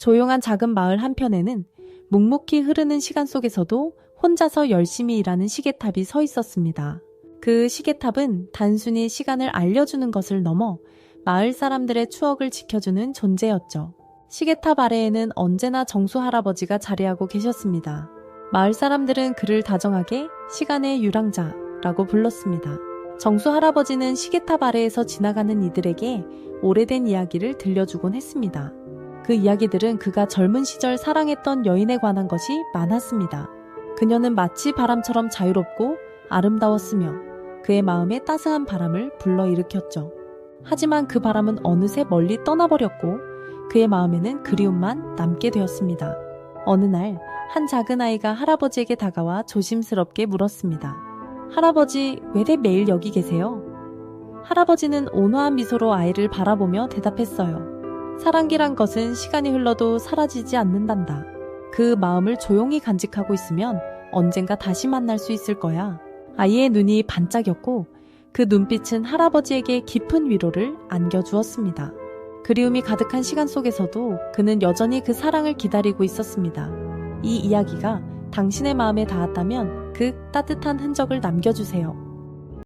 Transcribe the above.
조용한 작은 마을 한편에는 묵묵히 흐르는 시간 속에서도 혼자서 열심히 일하는 시계탑이 서 있었습니다. 그 시계탑은 단순히 시간을 알려주는 것을 넘어 마을 사람들의 추억을 지켜주는 존재였죠. 시계탑 아래에는 언제나 정수 할아버지가 자리하고 계셨습니다. 마을 사람들은 그를 다정하게 시간의 유랑자라고 불렀습니다. 정수 할아버지는 시계탑 아래에서 지나가는 이들에게 오래된 이야기를 들려주곤 했습니다. 그 이야기들은 그가 젊은 시절 사랑했던 여인에 관한 것이 많았습니다. 그녀는 마치 바람처럼 자유롭고 아름다웠으며 그의 마음에 따스한 바람을 불러일으켰죠. 하지만 그 바람은 어느새 멀리 떠나버렸고 그의 마음에는 그리움만 남게 되었습니다. 어느 날 한 작은 아이가 할아버지에게 다가와 조심스럽게 물었습니다. 할아버지, 왜 매일 여기 계세요? 할아버지는 온화한 미소로 아이를 바라보며 대답했어요. 사랑기란 것은 시간이 흘러도 사라지지 않는단다. 그 마음을 조용히 간직하고 있으면 언젠가 다시 만날 수 있을 거야. 아이의 눈이 반짝였고 그 눈빛은 할아버지에게 깊은 위로를 안겨주었습니다. 그리움이 가득한 시간 속에서도 그는 여전히 그 사랑을 기다리고 있었습니다. 이 이야기가 당신의 마음에 닿았다면 그 따뜻한 흔적을 남겨주세요.